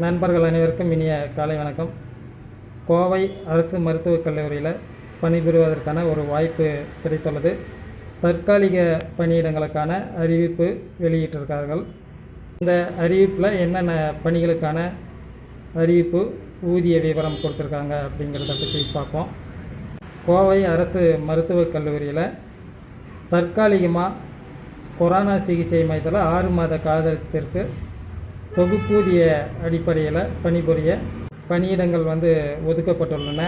நண்பர்கள் அனைவருக்கும் இனிய காலை வணக்கம். கோவை அரசு மருத்துவக் கல்லூரியில் பணிபுரிவதற்கான ஒரு வாய்ப்பு கிடைத்துள்ளது. தற்காலிக பணியிடங்களுக்கான அறிவிப்பு வெளியிட்டிருக்கார்கள் இந்த அறிவிப்பில் என்னென்ன பணிகளுக்கான அறிவிப்பு ஊதிய விவரம் கொடுத்துருக்காங்க அப்படிங்கிறத பற்றி பார்ப்போம். கோவை அரசு மருத்துவக் கல்லூரியில் தற்காலிகமாக கொரோனா சிகிச்சை மையத்தில் ஆறு மாத காலத்திற்கு தொகுப்பூதிய அடிப்படையில் பணிபுரிய பணியிடங்கள் வந்து ஒதுக்கப்பட்டுள்ளன.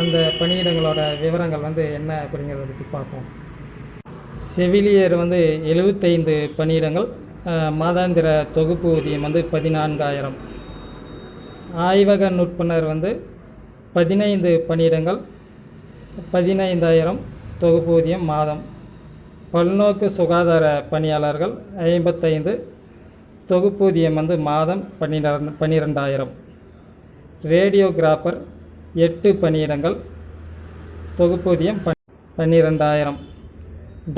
அந்த பணியிடங்களோட விவரங்கள் வந்து என்ன அப்படிங்கிறத பற்றி பார்ப்போம். செவிலியர் வந்து எழுபத்தைந்து பணியிடங்கள் மாதாந்திர தொகுப்பு ஊதியம் வந்து பதினான்காயிரம். ஆய்வக நுட்பனர் வந்து பதினைந்து பணியிடங்கள் பதினைந்தாயிரம் தொகுப்பூதியம் மாதம். பல்நோக்கு சுகாதார பணியாளர்கள் ஐம்பத்தைந்து தொகுப்பூதியம் வந்து மாதம் பன்னிரெண்டு பன்னிரெண்டாயிரம். ரேடியோகிராஃபர் எட்டு பணியிடங்கள் தொகுப்பூதியம் பன் பன்னிரெண்டாயிரம்.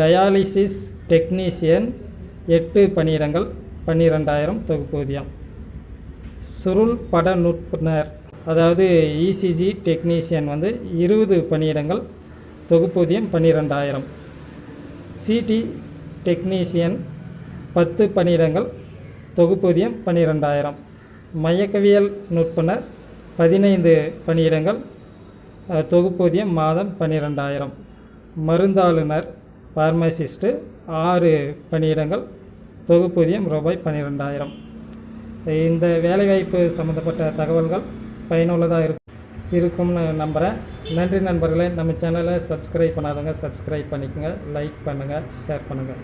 டயாலிசிஸ் டெக்னீசியன் எட்டு பணியிடங்கள் பன்னிரெண்டாயிரம் தொகுப்பூதியம் சுருள் பட நுட்புனர் அதாவது இசிஜி டெக்னீசியன் வந்து இருபது பணியிடங்கள் தொகுப்பூதியம் பன்னிரெண்டாயிரம். சிடி டெக்னீசியன் பத்து பணியிடங்கள் தொகுப்பூதியம் பன்னிரெண்டாயிரம். மையக்கவியல் நுட்பனர் பதினைந்து பணியிடங்கள் தொகுப்பூதியம் மாதம் பன்னிரெண்டாயிரம். மருந்தாளுநர் ஃபார்மசிஸ்ட்டு ஆறு பணியிடங்கள் தொகுப்பூதியம் ரூபாய் பன்னிரெண்டாயிரம். இந்த வேலைவாய்ப்பு சம்மந்தப்பட்ட தகவல்கள் பயனுள்ளதாக இருக்கும் இருக்கும்னு நம்புகிறேன் நன்றி நண்பர்களே. நம்ம சேனலை சப்ஸ்கிரைப் பண்ணாதவங்க சப்ஸ்கிரைப் பண்ணிக்கோங்க லைக் பண்ணுங்கள் ஷேர் பண்ணுங்கள்